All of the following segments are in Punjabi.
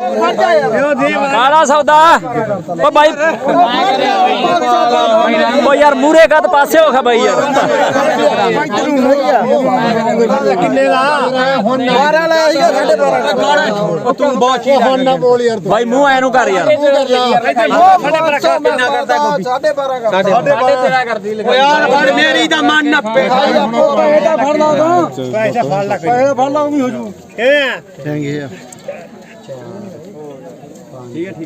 ਕਾਲਾ ਸੌਦਾ। ਓ ਬਾਈ ਓ ਯਾਰ ਮੂਰੇ ਕਦ ਪਾਸੇ ਹੋ ਖਾ ਬਾਈ ਯਾਰ? ਕਿੰਨੇ ਦਾ ਹੁਣ 12 ਲਾਇਆ ਸੀਗਾ ਸਾਡੇ 12 ਉਹ ਤੂੰ ਬਹੁਤ ਚੀਜ਼ ਹੁਣ ਨਾ ਬੋਲ ਯਾਰ ਬਾਈ ਮੂੰਹ ਐ ਨੂੰ ਕਰ ਯਾਰ। ਸਾਡੇ ਪਰ ਕਿੰਨਾ ਕਰਦਾ ਕੋਈ ਸਾਡੇ 12 ਕਰ ਸਾਡੇ 13 ਕਰਦੀ ਓ ਯਾਰ ਮੇਰੀ ਦਾ ਮਨ ਨੱਪੇ ਪੈਸਾ ਫੜ ਲਾ ਤੂੰ। ਪੈਸਾ ਫੜ ਲਾ ਲਾ ਉਹ ਵੀ ਹੋ ਜੂ। ਕਿਵੇਂ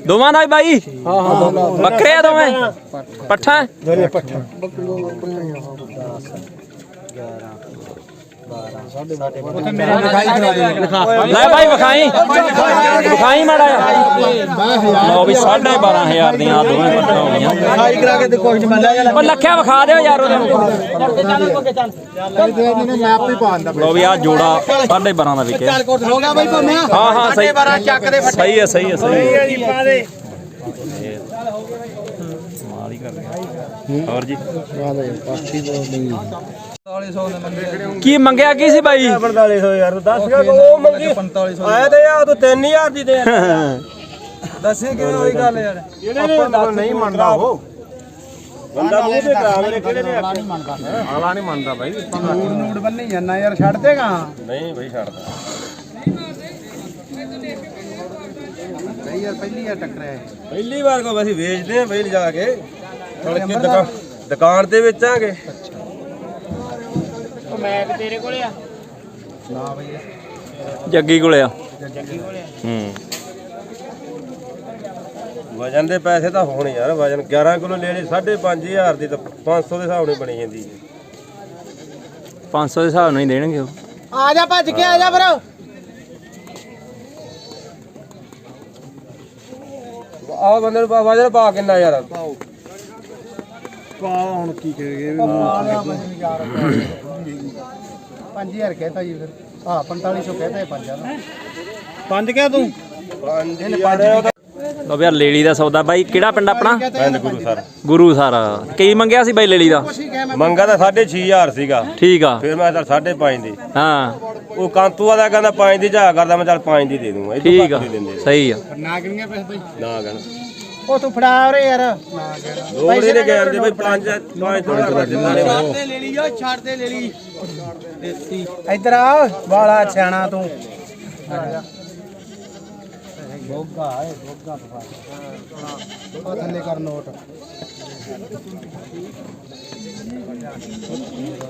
ਦੋਵਾਂ ਦਾ ਹੀ ਬਾਈ? ਹਾਂ ਹਾਂ ਬੱਕਰੇ ਆ ਦੋਵੇਂ? ਪੱਠਾ? ਦੋਨੇ ਪੱਠਾ। ਲੈ ਬਾਈ ਵਿਖਾਈ। ਵਿਖਾਈ ਮਾੜਾ ਜਿਹਾ। ਲਓ ਵੀ 12500 ਦੀਆਂ ਆਹ ਦੋਵੇਂ ਪੱਠਾਂ ਹੋ ਗਈਆਂ। ਖਾਈ ਕਰਾ ਕੇ ਤੇ ਕੁਝ ਮੈਂ ਲੈ ਲੱਖਿਆ ਵਿਖਾ ਦਿਓ ਯਾਰ ਉਹਨੂੰ ਲਓ ਵੀ ਆ ਜੋੜਾ 12.5 ਦਾ ਵਿਕਿਆ ਹਾਂ ਹਾਂ, ਸਹੀ। ਸਹੀ ਹੈ ਸਹੀ ਹੈ ਸਹੀ ਹੈ। ਜੀ ਹੀ ਕਰ ਗਿਆ ਹੋਰ ਜੀ। ਕੀ ਮੰਗਿਆ ਕੀ ਸੀ ਬਾਈ? 4500 ਯਾਰ ਦੱਸ ਗਿਆ ਉਹ ਮੰਗੀ? 4500 ਆਇਆ ਤੇ ਆ ਤੂੰ 3000 ਦੀ ਦੇ ਦੱਸੇ ਕਿਵੇਂ ਹੋਈ ਗੱਲ ਯਾਰ। ਇਹਨੇ ਨਹੀਂ ਮੰਨਦਾ ਉਹ। ਬੰਦਾ ਮੂੰਹ ਤੇ ਕਰਾ ਮੇਰੇ ਕਿਹੜੇ ਨੇ ਆਲਾ ਨਹੀਂ ਮੰਨਦਾ। ਆਲਾ ਨਹੀਂ ਮੰਨਦਾ ਬਾਈ। ਨੂੜ ਨੂੜ ਬੰਨੀ ਜਾਂਦਾ ਯਾਰ ਛੱਡ ਦੇਗਾ ਨਹੀਂ ਬਾਈ ਛੱਡਦਾ। ਨਹੀਂ ਯਾਰ ਪਹਿਲੀ ਵਾਰ ਟੱਕਰਿਆ ਪਹਿਲੀ ਵਾਰ ਕੋ ਅਸੀਂ ਵੇਚਦੇ ਆ ਬਈ ਜਾ ਕੇ। ਹੁਣ ਕਿ ਦੁਕਾਨ ਦੁਕਾਨ ਤੇ ਵੇਚਾਂਗੇ ਜੱਗੀ ਕੋਲੇ ਆ। ਹੂੰ। ਵਜਨ ਦੇ ਪੈਸੇ ਤਾਂ ਹੋਣ ਯਾਰ ਵਜਨ 11 ਕਿਲੋ ਲੈ ਲਈ 5500 ਦੀ ਤਾਂ 500 ਦੇ ਹਿਸਾਬ ਨਾਲ ਬਣੀ ਜਾਂਦੀ ਹੈ। 500 ਦੇ ਹਿਸਾਬ ਨਾਲ ਹੀ ਦੇਣਗੇ ਉਹ। ਆ ਜਾ ਭੱਜ ਕੇ ਆ ਜਾ ਫਿਰ। ਆਹ ਬੰਦੇ ਨੂੰ ਵਜਨ ਪਾ ਕਿੰਨਾ ਯਾਰ? ਪੰਜ ਹਜ਼ਾਰ ਕਹਿਤਾ ਜੀ ਫਿਰ। ਹਾਂ 4500 ਕਹਿਤਾ ਹੈ ਪੰਜਾਂ ਦਾ। ਪੰਜ ਕਿਆ ਤੂੰ? ਪੰਜ ਯਾਰ ਲੇਲੀ ਦਾ ਸੌਦਾ ਬਾਈ ਕਿਹੜਾ ਪਿੰਡ ਆਪਣਾ? ਪਿੰਡ ਗੁਰੂ ਸਰ ਗੁਰੂ ਸਾਰਾ। ਕੀ ਮੰਗਿਆ ਸੀ ਬਾਈ ਲੇਲੀ ਦਾ? ਮੰਗਾ ਤਾਂ 6500 ਸੀਗਾ। ਠੀਕ ਆ। ਫਿਰ ਮੈਂ ਤਾਂ 5.5 ਦੀ। ਹਾਂ। ਉਹ ਕਾਂਤੂਆ ਦਾ ਕਹਿੰਦਾ 5 ਦੀ ਜਾ ਕਰਦਾ ਮੈਂ ਚੱਲ 5 ਦੀ ਦੇ ਦੂੰਗਾ। ਇਹ ਤੋਂ ਠੀਕ ਆ। ਘੱਟ ਨਹੀਂ ਦਿੰਦੇ। ਸਹੀ ਆ। ਨਾ ਕਿੰਨੇ ਪੈਸੇ ਭਾਈ ਨਾ ਕਹਿਣਾ ਉਹ ਤੂੰ ਫੜਾ ਰੇ ਯਾਰ। ਲੋੜ ਹੀ ਨਹੀਂ ਕਹਿੰਦੇ ਬਈ 5 5 ਥੋੜਾ ਕਰ ਦਿੰਦਾ ਨੇ ਤੇ ਲੈ ਲਈ ਓ ਛੱਡ ਤੇ ਲੈ ਲਈ। ਦੇਸੀ ਇੱਧਰ ਆ ਬਾਲਾ ਸਿਆਣਾ ਤੂੰ। ਗੋਗਾ ਹੈ ਗੋਗਾ ਪਾ ਥੱਲੇ ਕਰ ਨੋਟ।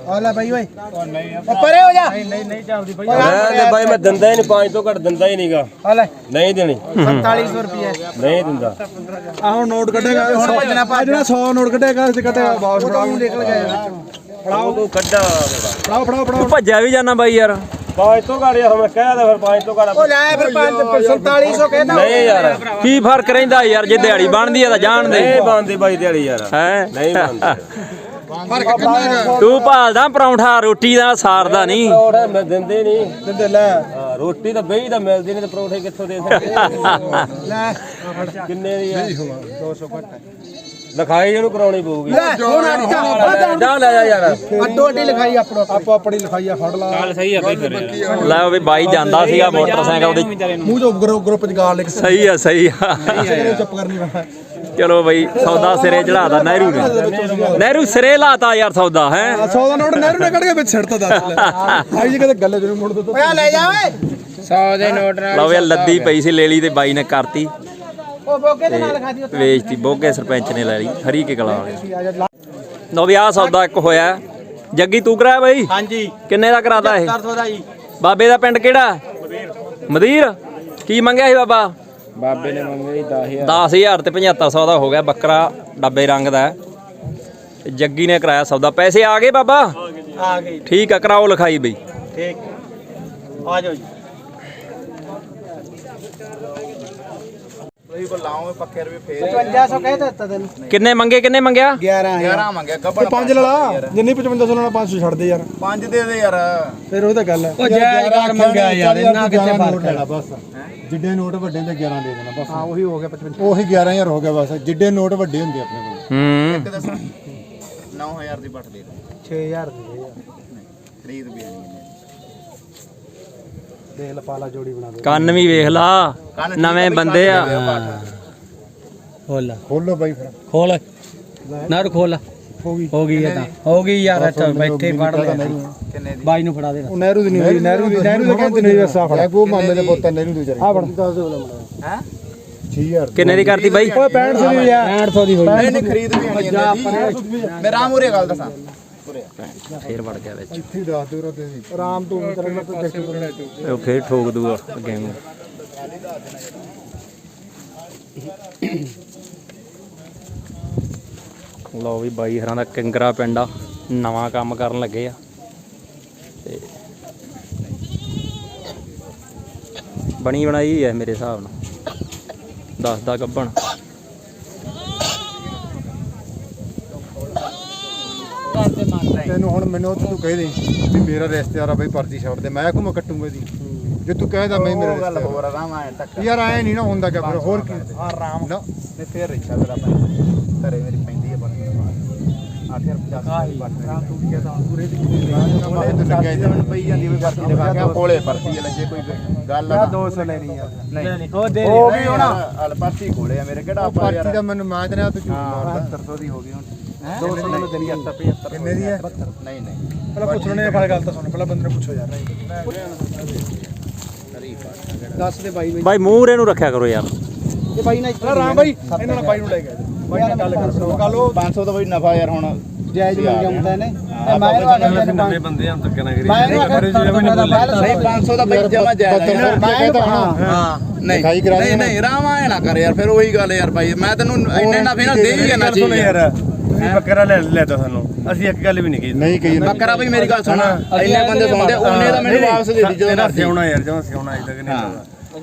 ਆ ਲੈ ਬਾਈ ਓਏ। ਉਹ ਪਰੇ ਹੋ ਜਾ। ਨਹੀਂ ਨਹੀਂ ਨਹੀਂ ਚੱਲਦੀ ਬਾਈ। ਮੈਂ ਤੇ ਬਾਈ ਮੈਂ ਦਿੰਦਾ ਹੀ ਨਹੀਂ 5 ਤੋਂ ਘੱਟ ਦਿੰਦਾ ਹੀ ਨਹੀਂਗਾ। ਆ ਲੈ। ਨਹੀਂ ਦੇਣੀ। 4500 ਰੁਪਏ ਨਹੀਂ ਦਿੰਦਾ। ਆ ਹੁਣ ਨੋਟ ਕੱਢੇਗਾ ਹੁਣ ਭੱਜਣਾ ਭੱਜ। ਜਿਹੜਾ 100 ਨੋਟ ਕੱਢੇਗਾ ਤੇ ਕੱਢੇਗਾ ਬਾਸ ਫੜਾਓ ਨਿਕਲ ਗਿਆ ਫੜਾਓ ਤੂੰ ਕੱਢਾ ਫੜਾਓ ਫੜਾਓ ਭੱਜਿਆ ਵੀ ਜਾਣਾ ਬਾਈ ਯਾਰ। 5 ਤੋਂ ਘੱਟ ਯਾਰ ਮੈਂ ਕਹਿ ਦਾ ਫਿਰ 5 ਤੋਂ ਘੱਟ ਉਹ ਲੈ ਫਿਰ 4700 ਕਹਿੰਦਾ ਨਹੀਂ ਯਾਰ ਕੀ ਫ਼ਰਕ ਰਹਿੰਦਾ ਯਾਰ ਜੇ ਦਿਹਾੜੀ ਬਣਦੀ ਆ ਤਾਂ ਜਾਣ ਦੇ ਨਹੀਂ ਬੰਦੀ ਬਾਈ ਦਿਹਾੜੀ ਯਾਰ। ਹੈ? ਨਹੀਂ ਬੰਦੀ ਤੂੰ ਭਾਲਦਾ ਪਰੌਂਠਾ ਰੋਟੀ ਦਾ ਸਾਰਦਾ ਨਹੀਂ। ਪਰੌਠੇ ਮੈਂ ਦਿੰਦੇ ਨਹੀਂ। ਦਿੰਦੇ ਲੈ। ਹਾਂ, ਰੋਟੀ ਤਾਂ ਬਈ ਤਾਂ ਮਿਲਦੀ ਨਹੀਂ ਤੇ ਪਰੌਠੇ ਕਿੱਥੋਂ ਦੇ ਸਕਦੇ? ਲੈ। ਕਿੰਨੇ ਦੀ ਆ? 200 ਘੱਟ ਲਿਖਾਈ ਇਹਨੂੰ ਕਰਾਉਣੀ ਪਊਗੀ। ਲੈ ਹੁਣ ਅੱਡ ਜਾ ਜਾ ਲੈ ਜਾ ਯਾਰ। ਅੱਡੋ ਅੱਡੀ ਲਿਖਾਈ ਆਪਣੋ ਆਪੋ ਆਪਣੀ ਲਿਖਾਈ ਆ ਫੜ ਲਾ। ਲੈ ਉਹ ਵੀ ਬਾਈ ਜਾਂਦਾ ਸੀਗਾ ਮੋਟਰਸਾਈਕਲ ਉਹਦੇ। ਮੂੰਹ ਚੋਂ ਗਰੁੱਪ ਗਰੁੱਪ ਚ ਗਾਲ ਲਿਖ ਸਹੀ ਆ ਸਹੀ ਆ। ਚੁੱਪ ਕਰਨੀ ਵਾ ਚਲੋ ਬਈ ਸੌਦਾ ਸਿਰੇ ਚੜਾਦਾ ਨਹਿਰੂ ਨੇ। ਨਹਿਰੂ ਸਿਰੇ ਲਾਤਾ ਯਾਰ ਸੌਦਾ ਹੈ? 100 ਦਾ ਨੋਟ ਨਹਿਰੂ ਨੇ ਕੱਢ ਕੇ ਵਿੱਚ ਛੱਡਤਾ ਦੱਸ ਲੈ। ਆਈ ਜੀ ਕਦੇ ਗੱਲੇ ਜਨੂੰ ਮੁੜ ਦੋ ਓਏ ਲੈ ਜਾ ਓਏ। 100 ਦੇ ਨੋਟ ਲਓ ਵੀ ਆਹ ਲੱਦੀ ਪਈ ਸੀ ਲੇਲੀ ਤੇ ਬਾਈ ਨੇ ਕਰਤੀ। ਉਹ ਬੋਕੇ ਦੇ ਨਾਲ ਲਿਖਾ ਦੀ ਵੇਚਤੀ ਬੋਗੇ ਸਰਪੰਚ ਨੇ ਲੈ ਲਈ ਹਰੀ ਕੇ ਕਲਾ ਵਾਲੇ ਲਓ ਵੀ ਆਹ ਸੌਦਾ ਇੱਕ ਹੋਇਆ। ਜੱਗੀ ਤੂੰ ਕਰਾਇਆ ਬਾਈ? ਹਾਂਜੀ। ਕਿੰਨੇ ਦਾ ਕਰਾਦਾ ਇਹ? 400 ਦਾ ਜੀ। ਬਾਬੇ ਦਾ ਪਿੰਡ ਕਿਹੜਾ? ਮਦੀਰ। ਕੀ ਮੰਗਿਆ ਸੀ ਬਾਬਾ? ਬਾਬੇ ਨੇ ਮੰਗੇ 10000 10000 ਤੇ 7500 ਦਾ ਹੋ ਗਿਆ ਬੱਕਰਾ ਡੱਬੇ ਰੰਗ ਦਾ। ਜੱਗੀ ਨੇ ਕਰਾਇਆ ਸੌਦਾ। ਪੈਸੇ ਆ ਗਏ ਬਾਬਾ? ਆ ਗਈ ਠੀਕ ਆ ਕਰਾਓ ਲਿਖਾਈ ਬਈ। ਠੀਕ। ਆ ਜਾਓ ਜੀ। ਤੁਸੀਂ ਕੋ ਲਾਓਗੇ ਪੱਕੇ ਰੁਪਏ ਫੇਰ 5500 ਕਹਿ ਦਿੱਤਾ ਤੈਨੂੰ। ਕਿੰਨੇ ਮੰਗੇ ਕਿੰਨੇ ਮੰਗਿਆ? 11 11 ਮੰਗਿਆ ਗੱਬੜ 5 ਲੜਾ ਜਿੰਨੀ 5500 ਲੈਣਾ 500 ਛੱਡ ਦੇ ਯਾਰ। 5 ਦੇ ਦੇ ਯਾਰ। ਫਿਰ ਉਹ ਤਾਂ ਗੱਲ ਹੈ। ਉਹ ਜਾਇਦਾਰ ਮੰਗਿਆ ਯਾਰ ਇੰਨਾ ਕਿੱਥੇ ਫ਼ਰਕ ਹੈ। ਬਸ। ਜਿੱਡੇ ਨੋਟ ਵੱਡੇ ਹੁੰਦੇ 11 ਦੇ ਦੇਣਾ ਬਸ। ਹਾਂ ਉਹੀ ਹੋ ਗਿਆ 55 ਉਹੀ 11000 ਹੋ ਗਿਆ ਬਸ। ਜਿੱਡੇ ਨੋਟ ਵੱਡੇ ਹੁੰਦੇ ਆਪਣੇ ਕੋਲ। ਹੂੰ। 9000 ਦੀ ਬੱਟ ਦੇ 6000 ਦੀ ਦੇ ਯਾਰ। ਖਰੀਦ ਵੀ ਨਹੀਂ ਦੇਖ ਲਾ ਪਾਲਾ ਜੋੜੀ ਬਣਾ ਦੇ। ਕੰਨ ਵੀ ਵੇਖ ਲਾ ਨਵੇਂ ਬੰਦੇ ਆ। ਖੋਲ ਖੋਲੋ ਬਾਈ ਫਿਰ। ਖੋਲ। ਨਰ ਖੋਲ ਹੋ ਗਈ। ਹੋ ਗਈ ਇਹ ਤਾਂ। ਹੋ ਗਈ ਯਾਰ ਅੱਛਾ ਬੈਠੇ ਫੜ ਲੈ। ਬਾਈ ਨੂੰ ਫੜਾ ਦੇ। ਉਹ ਨਹਿਰੂ ਦੀ ਨਹੀਂ ਹੋਈ ਨਹਿਰੂ ਦੀ ਨਹਿਰੂ ਦੇ ਕਹਿੰਦੇ ਨਹੀਂ ਵੈਸਾ ਫੜ। ਉਹ ਮਾਮੇ ਦੇ ਪੁੱਤ ਨਹਿਰੂ ਦੇ ਵਿਚਾਰੇ। ਆ ਫੜ। 6000 ਕਿੰਨੇ ਦੀ ਕਰਤੀ ਬਾਈ? ਓਏ 65 ਸੌ ਦੀ ਆ। 6500 ਦੀ ਹੋਈ ਨਹੀਂ ਨਹੀਂ ਖਰੀਦ ਵੀ ਆਣੀ ਹੈ ਮੈਂ ਰਾਮ ਉਰੇ ਗੱਲ ਦੱਸਾਂ। ਫੇਰ ਵੜ ਗਿਆ ਵਿੱਚ। ਇੱਥੇ ਦੱਸ ਦਿਓ ਰਤੇ ਸੀ ਆਰਾਮ ਤੋਂ ਕਰਨਾ ਤੇ ਦੇਖ ਕੇ ਉਹ ਫੇਰ ਠੋਕ ਦੂਗਾ ਅੱਗੇ ਨੂੰ। ਲਓ ਵੀ ਬਾਈ ਹਰਾਂ ਦਾ ਕਿੰਗਰਾ ਪਿੰਡ ਆ। ਨਵਾਂ ਕੰਮ ਕਰਨ ਲੱਗੇ ਆ। ਤੇ ਬਣੀ ਬਣਾਈ ਹੈ ਮੇਰੇ ਹਿਸਾਬ ਨਾਲ। ਦੱਸਦਾ ਗੱਬਣ। ਤੈਨੂੰ ਹੁਣ ਮੈਨੂੰ ਉਹ ਤੂੰ ਕਹਿ ਦੇ ਵੀ ਮੇਰਾ ਰਿਸ਼ਤੇਦਾਰ ਆ ਬਈ ਪਰਚੀ ਛੱਡ ਦੇ ਮੈਂ ਕਿਉਂ ਕੱਟੂਗਾ ਦੀ ਜੇ ਤੂੰ ਕਹਿਦਾ ਮੈਂ ਮੇਰਾ ਗੱਲ ਰਿਸ਼ਤੇਦਾਰ ਹੋਰ ਆ ਰਾਮ ਆਇਆ ਟੱਕਰ ਯਾਰ ਐ ਨਹੀਂ ਨਾ ਹੁੰਦਾ ਕਿ ਫਿਰ ਹੋਰ ਕੀ? ਆ ਰਾਮ। ਨਾ। ਨੇ ਫੇਰ ਰਿਕਸ਼ਾ ਮੇਰਾ ਭਾਈ ਘਰੇ ਮੇਰੀ ਪੈਂਦੀ ਕੋਲੇ ਪਰਚੀ ਲੱਗੇ ਕੋਈ ਗੱਲ ਆ 200 ਲੈਣੀ ਆ। ਨਹੀਂ। ਉਹ ਦੇ ਹੋ ਗਈ ਹੁਣ ਹਲ ਪਰਚੀ ਕੋਲੇ ਆ ਮੇਰੇ ਕਿਹੜਾ ਉਹ ਪਰਚੀ ਦਾ ਮੈਨੂੰ ਮਾਜ ਰਿਹਾ ਤੂੰ ਝੂਠ ਮਾਰਦਾ। 7200 ਦੀ ਹੋ ਗਈ ਹੁਣ। 200 ਮੈਨੂੰ ਦੇਣੀ ਆ 75 ਕਿੰਨੇ ਦੀ ਹੈ ਨਹੀਂ ਨਹੀਂ। ਪਹਿਲਾਂ ਪੁੱਛਣੇ ਨੇ ਗੱਲ ਤਾਂ ਸੁਣ ਪਹਿਲਾਂ ਬੰਦੇ ਨੂੰ ਪੁੱਛੋ ਯਾਰ। ਦੱਸ ਦੇ ਬਾਈ ਬਾਈ ਮੂੰਹ ਰੇ ਨੂੰ ਰੱਖਿਆ ਕਰੋ ਯਾਰ। ਇਹ ਬਾਈ ਨਾਲ ਰਾਮ ਬਾਈ ਇਹਨਾਂ ਨਾਲ ਬਾਈ ਨੂੰ ਲੈ ਗਿਆ ਬਾਈ ਨਾਲ ਗੱਲ ਕਰ ਸੁਣੋ ਗੱਲ ਉਹ 500 ਦਾ ਬਈ ਨਫਾ ਯਾਰ ਹੁਣ। ਜਾਇਜ਼ ਮੰਗਿਆ ਹੁੰਦਾ ਨੇ। ਇਹ ਮੈਂ ਇਹਨੂੰ ਤੈਨੂੰ ਨਵੇਂ ਬੰਦੇ ਆ ਧੱਕੇ ਨਾ ਕਰੀ ਮੈਂ ਇਹਨੂੰ ਆਖਿਆ ਨਹੀਂ 500 ਦਾ ਬਈ ਜਮਾ ਜਾਇਜ਼ ਹੈ ਮੈਂ ਕਹਿੰਦਾ ਹਾਂ। ਹਾਂ। ਨਹੀਂ ਨਹੀਂ ਨਹੀਂ ਰਾਮ ਆਏ ਨਾ ਕਰ ਯਾਰ ਫਿਰ ਉਹੀ ਗੱਲ ਯਾਰ ਬਾਈ ਮੈਂ ਤੈਨੂੰ ਇੰਨੇ ਨਫੇ ਨਾਲ ਦੇ ਹੀ ਜਾਣਾ ਚਾਹੀਦਾ ਯਾਰ। ਤੁਸੀਂ ਬੱਕਰਾ ਲੈ ਲੈਤਾ ਸਾਨੂੰ। ਅਸੀਂ ਇੱਕ ਗੱਲ ਵੀ ਨਹੀਂ ਕਹੀ। ਨਹੀਂ ਕਹੀ ਨਾ। ਬੱਕਰਾ ਬਈ ਮੇਰੀ ਗੱਲ ਸੁਣ। ਇੰਨੇ ਬੰਦੇ ਸੁਣਦੇ ਉਹਨੇ ਦਾ ਮੈਨੂੰ ਵਾਪਸ ਦੇ ਦੀ ਜਦੋਂ ਸਿਆਉਣਾ ਯਾਰ ਜਮਾ ਸਿਆਉਣਾ ਅਜੇ ਤੱਕ ਨਹੀਂ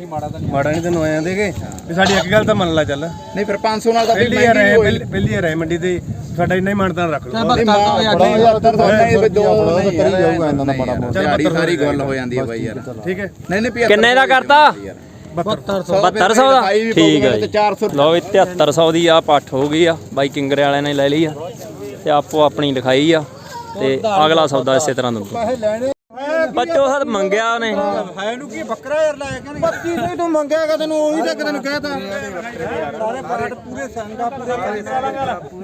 ਅਸੀਂ ਮਾੜਾ ਤਾਂ ਮਾੜਾ ਨਹੀਂ ਤੈਨੂੰ ਆਇਆ ਦੇਗੇ ਵੀ ਸਾਡੀ ਇੱਕ ਗੱਲ ਤਾਂ ਮੰਨ ਲੈ ਚੱਲ। ਨਹੀਂ ਫਿਰ 500 ਨਾਲ ਤਾਂ ਪਹਿਲੀ ਯਾਰ ਮਹਿੰਗੀ ਹੋਈ। ਪਹਿਲੀ- ਪਹਿਲੀ ਯਾਰ ਹੈ ਮੰਡੀ ਤੇ ਸਾਡਾ ਇੰਨਾ ਹੀ ਮਾਨਤਾਨ ਰੱਖ ਲਓ। ਨਹੀਂ ਮਾਂ ਬੜਾ ਯਾਰ ਤਾਂ ਦੋ ਕਰੀ ਜਾਊਗਾ ਇਹਨਾਂ ਦਾ ਮਾੜਾ ਯਾਰ, ਦਿਹਾੜੀ ਸਾਰੀ ਗੱਲ ਹੋ ਜਾਂਦੀ ਹੈ ਬਾਈ ਯਾਰ। ਠੀਕ ਹੈ ਨਹੀਂ ਨਹੀਂ 75 ਕਿੰਨੇ ਦਾ ਕਰਤਾ? 7200 7200 ਦਾ? ਠੀਕ ਹੈ ਤੇ ਜੀ 400 ਲਓ ਵੀ 7300 ਦੀ ਆ ਪੱਠ ਹੋ ਗਈ ਆ ਬਾਈ ਕਿੰਗਰੇ ਵਾਲਿਆਂ ਨੇ ਲੈ ਲਈ ਆ ਤੇ ਆਪੋ ਆਪਣੀ ਲਿਖਾਈ ਆ ਤੇ ਅਗਲਾ ਸੌਦਾ ਇਸੇ ਤਰ੍ਹਾਂ ਦੂੰਗਾ ਬੱਚੋ ਹੱਦ ਮੰਗਿਆ ਉਹਨੇ। ਹੈ ਨੂੰ ਕੀ ਬੱਕਰਾ ਯਾਰ ਲੈ ਕੇ 25 ਤੂੰ ਮੰਗਿਆਗਾ ਤੈਨੂੰ ਉਹੀ ਤਾਂ ਤੈਨੂੰ ਕਹਿਤਾ। ਸਾਰੇ ਪਰੇਡ ਪੂਰੇ ਸੰਗਾ ਪੂਰੇ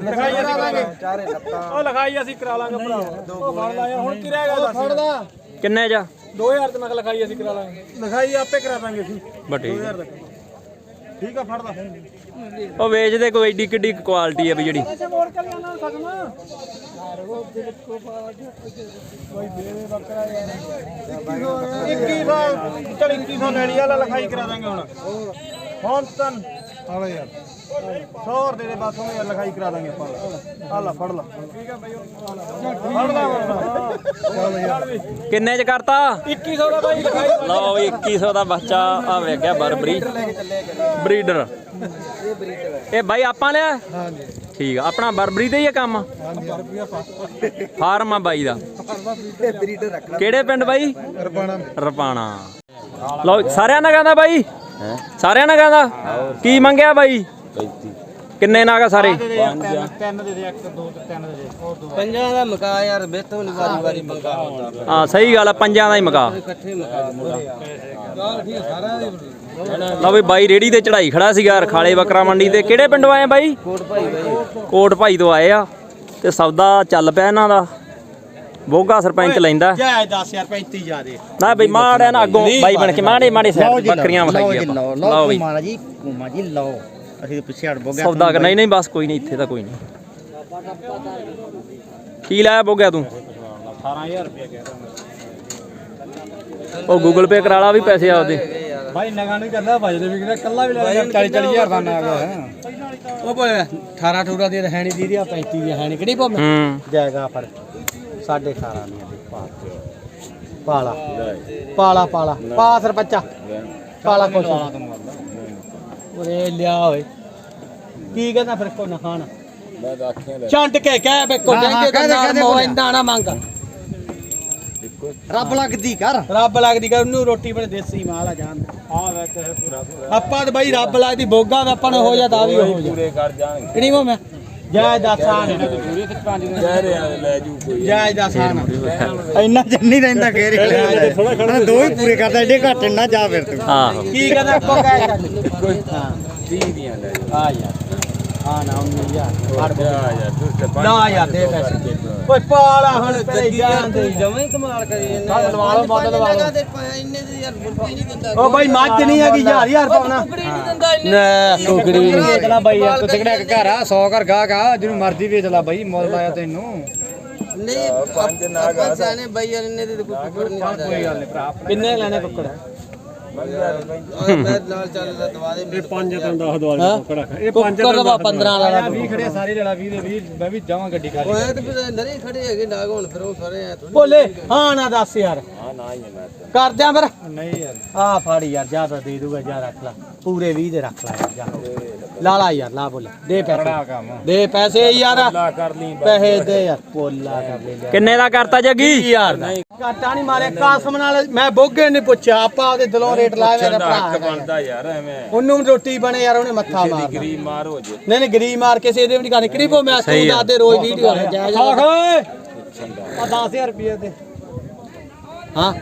ਲਿਖਾਈ ਕਰਾ ਲਾਂਗੇ। ਉਹ ਲਿਖਾਈ ਅਸੀਂ ਕਰਾ ਲਾਂਗੇ ਭਰਾ। ਉਹ ਫੜ ਲਾ ਯਾਰ ਹੁਣ ਕੀ ਰਹਿ ਗਿਆ ਫੜਦਾ। ਕਿੰਨੇ ਜਾ 2000 ਤੇ ਮੈਂ ਕਿਹਾ ਲਿਖਾਈ ਅਸੀਂ ਕਰਾ ਲਾਂਗੇ। ਲਿਖਾਈ ਆਪੇ ਕਰਾ ਦਾਂਗੇ ਅਸੀਂ। ਬਟੀ ਠੀਕ ਆ ਫੜ ਲਾ। ਉਹ ਵੇਚਦੇ ਕੋਈ ਏਡੀ ਕਿੱਡੀ ਕੁਆਲਿਟੀ ਆ ਵੀ ਜਿਹੜੀ। ਐਸੇ ਮੋੜ ਕੇ ਲਿਆਣਾ ਸਕਣਾ ਇੱਕੀ ਸੌ ਚੱਲ 2100 ਲੈਣੀ ਵਾਲਾ ਲਿਖਾਈ ਕਰਾ ਦਾਂਗੇ ਹੁਣ। ਹੁਣ ਤਾਂ ਆ ਲੈ ਯਾਰ। 100 ਦੇ ਦੇ ਬਸ ਹੁਣ ਯਾਰ ਲਿਖਾਈ ਕਰਾ ਦਾਂਗੇ ਆਪਾਂ। ਆ ਲੈ ਫੜ ਲਾ। ਠੀਕ ਆ ਬਾਈ ਫੜ ਲਾ ਚੱਲ ਯਾਰ ਕਿੰਨੇ ਚ ਕਰਤਾ? 2100 ਦਾ ਬਾਈ। ਲਿਖਾਈ ਲਓ ਵੀ 2100 ਦਾ ਬੱਚਾ। ਆ ਵੇਖ ਗਿਆ ਬਰਬਰੀ। ਬਰੀਡਰ। ਇਹ ਬਾਈ ਆਪਾਂ ਲਿਆ? ਹਾਂਜੀ। ਠੀਕ ਆ ਆਪਣਾ ਬਰਬਰੀ ਤੇ ਹੀ ਆ ਕੰਮ? ਫਾਰਮ। ਆ ਬਾਈ ਦਾ। ਕਿਹੜੇ ਪਿੰਡ ਬਾਈ? ਰਪਾਣਾ। ਰਪਾਣਾ। ਲਓ ਸਾਰਿਆਂ ਨਾਲ ਕਹਿੰਦਾ ਬਾਈ। ਸਾਰਿਆਂ ਨਾਲ ਕਹਿੰਦਾ? ਕੀ ਮੰਗਿਆ ਬਾਈ? ਕਿੰਨੇ ਨਾਗਾ ਸਾਰੇ? ਪੰਜਾਂ ਦਾ ਮਕਾ ਯਾਰ ਬੇਤੋਂ ਨਹੀਂ ਵਾਰੀ ਵਾਰੀ ਮਕਾ ਹੁੰਦਾ। ਹਾਂ ਸਹੀ ਗੱਲ ਆ ਪੰਜਾਂ ਦਾ ਹੀ ਮਕਾ। ਇਕੱਠੇ ਮਕਾ ਲਓ ਵੀ ਬਾਈ ਰੇੜੀ ਤੇ ਚੜਾਈ ਖੜਾ ਸੀਗਾ ਰਖਾਲੇ ਬੱਕਰਾ ਮੰਡੀ ਤੇ। ਕਿਹੜੇ ਪਿੰਡੋਂ ਆਏ ਬਾਈ? ਕੋਟ ਭਾਈ ਬਾਈ। ਕੋਟ ਭਾਈ ਤੋਂ ਆਏ ਆ। ਤੇ ਸੌਦਾ ਚੱਲ ਪਿਆ ਇਹਨਾਂ ਦਾ। ਬੋਗਾ ਸਰਪੰਚ ਲੈਂਦਾ। ਜੈ 10 ਯਾਰ 35 ਜਾ ਦੇ ਨਾ ਬਈ ਮਾੜਿਆ ਨਾ ਅੱਗੋਂ ਬਾਈ ਬਣ ਕੇ ਮਾੜੇ ਮਾੜੇ ਸਾਈਡ ਬੱਕਰੀਆਂ ਵਿਖਾਈਏ ਆਪਾਂ। ਲਓ ਬਈ। ਮਾਰਾ ਜੀ ਕੁਮਾ ਜੀ ਲਓ। ਅਸੀਂ ਪਿੱਛੇ ਹਟ ਬੋਗੇ ਸੌਦਾ ਕਰ ਨਹੀਂ ਨਹੀਂ ਬਸ ਕੋਈ ਨਹੀਂ ਇੱਥੇ ਤਾਂ ਕੋਈ ਨਹੀਂ। ਕੀ ਲਾਇਆ ਬੋਗਿਆ ਤੂੰ? 18000 ਰੁਪਏ ਕਹਿ ਉਹ ਗੂਗਲ ਪੇ ਕਰਾ ਲਾ ਵੀ ਪੈਸੇ ਆਪਦੇ। ਭਾਈ ਨਗਾ ਨਹੀਂ ਕਰਦਾ ਵਜਦੇ ਵੀ ਕਿਹਦਾ ਕੱਲਾ ਵੀ ਲੈ 40 40000 ਦਾ ਨਾ ਉਹ ਬੋਲੇ 18 18 ਦੀ ਹੈ ਨਹੀਂ ਦੀਦੀ ਆ 35 ਦੀ ਹੈ ਨਹੀਂ ਕਿਹੜੀ ਭੋਮ ਹੂੰ। ਜਾਏਗਾ ਪਰ 18.5 ਨਹੀਂ ਦੀ ਪਾਲਾ। ਪਾਲਾ ਪਾਲਾ। ਪਾ ਸਰਪੰਚਾ ਪਾਲਾ ਕੁਛ ਉਰੇ ਲਿਆ ਓਏ। ਕੀ ਕਹਿੰਦਾ ਫਿਰ ਕੋ ਨਾ ਖਾਣਾ ਚੰਟ ਕੇ ਕਹਿ ਬੇ ਕੋ ਤਾਂ ਨਾਲ ਮੋ ਇੰਦਾ ਨਾ। ਮੰਗ। ਰੱਬ ਲੱਗਦੀ ਕਰ। ਰੱਬ ਲੱਗਦੀ ਕਰ ਉਹਨੂੰ ਰੋਟੀ ਬਣੇ ਦੇਸੀ ਮਾਲ ਆ ਜਾਣ ਆ ਵੈਸੇ ਪੂਰਾ ਪੂਰਾ। ਆਪਾਂ ਤੇ ਬਾਈ ਰੱਬ ਲੱਗਦੀ ਬੋਗਾ ਵੀ ਆਪਾਂ ਨੂੰ ਹੋ ਜਾ ਤਾਂ ਵੀ ਹੋ ਜਾ। ਪੂਰੇ ਕਰ ਜਾਣਗੇ। ਕਿਹੜੀ ਮੈਂ? ਜਾਇਜ਼ ਦਾ ਸਾਨ ਕੋਈ ਜਾਇਜ਼ ਦਾ ਸਾਨ ਇੰਨਾ ਜੰਨੀ ਰਹਿੰਦਾ ਕਹਿ ਰਿਹਾ ਥੋੜਾ ਖੜਾ ਦੋ ਹੀ ਪੂਰੇ ਕਰਦਾ ਏਡੇ ਘੱਟ ਨਾ ਜਾ ਫਿਰ ਤੂੰ। ਆਹੋ। ਕੀ ਕਹਿੰਦਾ ਕੋ ਕਹਿ ਚੱਲ ਹਾਂ। 20 ਦੀਆਂ ਲੈ ਜੂ ਆ ਯਾਰ। ਆ ਨਾ 19000 ਜਾ ਯਾਰ ਤੂੰ ਤੇ ਪੰਜ ਨਾ ਯਾਰ ਦੇ ਪੈਸੇ। ਓਏ ਪਾਲਾ ਹੁਣ ਤੇਰੇ ਜਾਨ ਦੇ। ਜਮਾਂ ਹੀ ਕਮਾਲ ਕਰੀ ਜਾਂਦਾ ਲਵਾ ਲਓ ਮੁੱਲ ਲਵਾ ਲਓ। ਓ ਬਾਈ ਮੱਝ ਨਹੀਂ ਹੈਗੀ ਹਜ਼ਾਰ ਹਜ਼ਾਰ ਪਾਉਣਾ। ਨਾ ਕੁਕੜੀ ਵੀ ਨਹੀਂ ਵੇਚ ਲਾ ਬਾਈ ਯਾਰ ਤੂੰ ਕਿਹੜਾ ਇੱਕ ਘਰ ਆ 100 ਘਰ ਗਾਹਕ ਆ ਜਿਹਨੂੰ ਮਰਜ਼ੀ ਵੇਚ ਲਾ ਬਾਈ ਮੁੱਲ ਲਾਇਆ ਤੈਨੂੰ। ਪੰਜ ਨਾਗ ਆ ਕੋਈ ਗੱਲ ਨਹੀਂ ਭਰਾ ਕਿੰਨੇ ਲੈਣੇ ਕੁੱਕੜ? ਪੰਜ ਤੋਂ 10 ਦਵਾਲੇ ਕੋਕੜਾ ਇਹ ਕੁੱਕੜ ਦਾ 15 20 ਖੜੇ ਸਾਰੇ ਲੈ ਲਾ 20 ਦੇ 20 ਮੈਂ ਵੀ ਜਾਵਾਂ ਗੱਡੀ ਖਾਲੀ ਬੋਲੇ ਹਾਂ ਨਾ ਦੱਸ ਯਾਰ। ਹਾਂ ਨਾ ਹੀ ਹੈ ਮੈਂ ਕਰ ਦਿਆਂ ਫਿਰ। ਨਹੀਂ ਯਾਰ। ਆ ਫੜ ਯਾਰ ਜਾ ਤਾਂ ਦੇ ਦੂਗਾ ਜਾ ਰੱਖ ਲੈ। ਪੂਰੇ 20 ਦੇ ਰੱਖ ਲੈ ਯਾਰ ਜਾ। ਲਾ ਲਾ ਯਾਰ ਲਾ ਬੋਲੇ ਦੇ ਪੈਸੇ। ਦੇ ਪੈਸੇ ਯਾਰ। ਪੈਸੇ ਦੇ ਯਾਰ ਪੋਲਾ ਕਰ ਲੈ ਲਿਆ ਕਿੰਨੇ ਦਾ ਕਰਤਾ ਜੱਗੀ? ਯਾਰ ਦਾ। ਘਾਟਾ ਨਹੀਂ ਮਾਰੇ ਕਾਸਮ ਨਾਲ ਮੈਂ ਬੋਗੇ ਨਹੀਂ ਪੁੱਛਿਆ ਆਪਾਂ ਉਹਦੇ ਦਿਲੋਂ ਰੇਟ ਲਾਇਆ ਮੇਰਾ ਭਰਾ ਹੱਕ ਹੈਗਾ। ਬਣਦਾ ਯਾਰ ਐਵੇਂ। ਉਹਨੂੰ ਰੋਟੀ ਬਣੇ ਯਾਰ ਉਹਨੇ ਮੱਥਾ ਮਾਰਨਾ। ਗਰੀਬ ਮਾਰ ਹੋ ਜੇ। ਨਹੀਂ ਨਹੀਂ ਗਰੀਬ ਮਾਰ ਕੇ ਸੇਦੇ ਵੀ ਨਹੀਂ ਕਰਨੀ। ਕਰੀਬੋ ਮੈਂ ਤੂੰ ਦੱਸਦੇ ਰੋਜ਼ ਵੀਡੀਓ ਆ ਜਾ ਜਾ। ਓਏ। ਆ 10000 ਰੁਪਏ ਦੇ। ਹਾਂ।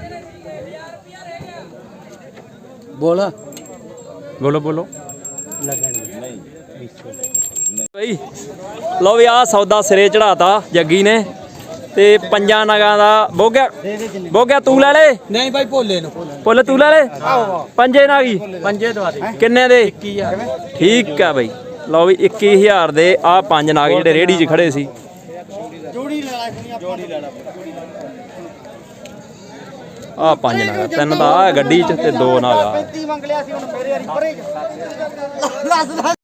ਬੋਲ। ਬੋਲੋ ਬੋਲੋ। ਲੱਗਣੀ। ਨਹੀਂ। ਬਈ ਲਓ ਵੀ ਆ ਸੌਦਾ ਸਿਰੇ ਚੜਾਤਾ ਜੱਗੀ ਨੇ। ਤੇ ਪੰਜਾਂ ਨਗਾਂ ਦਾ ਬੋਗਿਆ ਬੋਗਿਆ ਤੂੰ ਲੈ ਲੈ। ਨਹੀਂ ਭਾਈ ਭੋਲੇ ਨੂੰ। ਪੁੱਲ ਤੂੰ ਲੈ ਲੈ। ਪੰਜੇ ਨਾਗੀ ਪੰਜੇ ਦਵਾ ਦੇ। ਕਿੰਨੇ ਦੇ? 21000 ਠੀਕ ਆ ਬਈ। ਲਓ ਵੀ 21000 ਦੇ ਆ ਪੰਜ ਨਾਗ ਜਿਹੜੇ ਰੇੜੀ 'ਚ ਖੜੇ ਸੀ। ਆ ਪੰਜ ਨਾਗ ਤਿੰਨ ਦਾ ਆ ਗੱਡੀ 'ਚ ਤੇ ਦੋ ਨਾਗ ਆ। ਮੰਗ ਲਿਆ ਸੀ ਹੁਣ ਮੇਰੇ ਵਾਰੀ ਪਰੇ